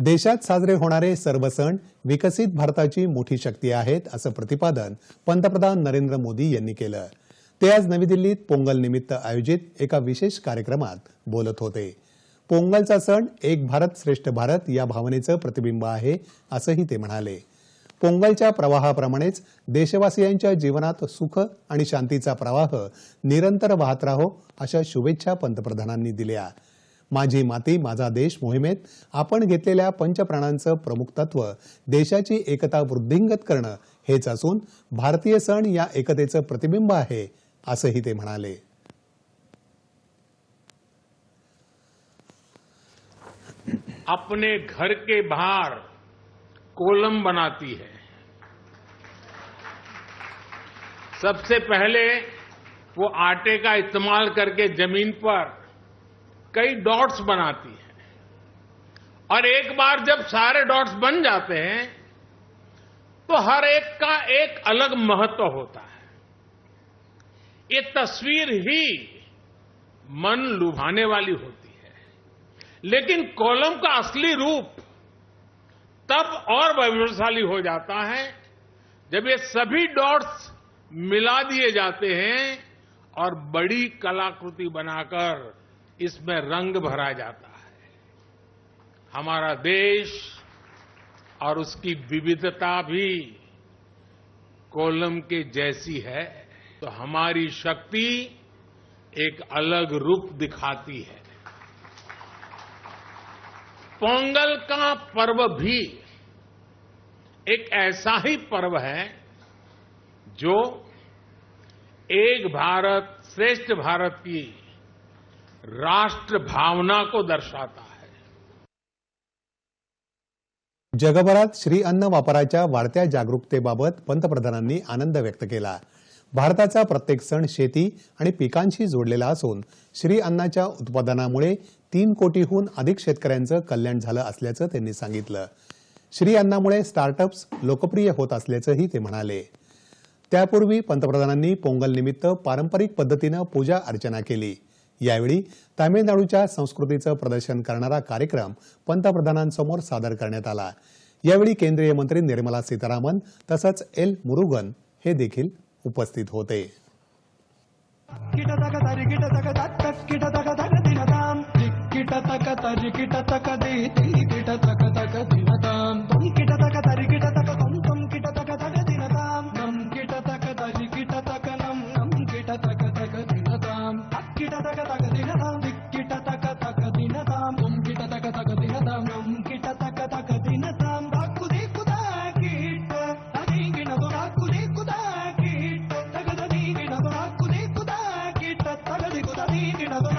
देशात साजरे होणारे सर्व सण विकसित भारताची मोठी शक्ती आहेत असं प्रतिपादन पंतप्रधान नरेंद्र मोदी यांनी केलं. ते आज नवी दिल्लीत पोंगल निमित्त आयोजित एका विशेष कार्यक्रमात बोलत होते. पोंगलचा सण एक भारत श्रेष्ठ भारत या भावनेचं प्रतिबिंब आहे असंही ते म्हणाले. पोंगलच्या प्रवाहाप्रमाणेच देशवासियांच्या जीवनात सुख आणि शांतीचा प्रवाह निरंतर वाहत राहो अशा शुभेच्छा पंतप्रधानांनी दिल्या. माझी माती माझा देश मोहिमेत. आपण घेतलेल्या पंचप्राणांचं प्रमुख तत्व देशाची एकता वृद्धिंगत करणं हेच असून भारतीय सण या एकतेचं प्रतिबिंब आहे असंही ते म्हणाले. अपने घर के बाहर कोलम बनाती है। सबसे पहले वो आटे का इस्तेमाल करके जमीन पर कई डॉट्स बनाती है। और एक बार जब सारे डॉट्स बन जाते हैं तो हर एक का एक अलग महत्व होता है। ये तस्वीर ही मन लुभाने वाली होती है। लेकिन कॉलम का असली रूप तब और वैभवशाली हो जाता है, जब ये सभी डॉट्स मिला दिए जाते हैं और बड़ी कलाकृति बनाकर इसमें रंग भरा जाता है। हमारा देश और उसकी विविधता भी कोलम के जैसी है तो हमारी शक्ति एक अलग रूप दिखाती है। पोंगल का पर्व भी एक ऐसा ही पर्व है जो एक भारत, श्रेष्ठ भारत की राष्ट्र भावना को दर्शाता है। जगभरात श्री अन्न वापराच्या वाढत्या जागरूकतेबाबत पंतप्रधानांनी आनंद व्यक्त केला. भारताचा प्रत्येक सण शेती आणि पिकांशी जोडलेला असून श्री अन्नाच्या उत्पादनामुळे तीन कोटीहून अधिक शेतकऱ्यांचं कल्याण झालं असल्याचं त्यांनी सांगितलं. श्री अन्नामुळे स्टार्टअप्स लोकप्रिय होत असल्याचंही ते म्हणाले. त्यापूर्वी पंतप्रधानांनी पोंगल निमित्त पारंपरिक पद्धतीनं पूजा अर्चना केली. यावेळी तामिळनाडूच्या संस्कृतीचं प्रदर्शन करणारा कार्यक्रम पंतप्रधानांसमोर सादर करण्यात आला. यावेळी केंद्रीय मंत्री निर्मला सीतारामन तसंच एल मुरुगन हे देखील उपस्थित होते. Martín y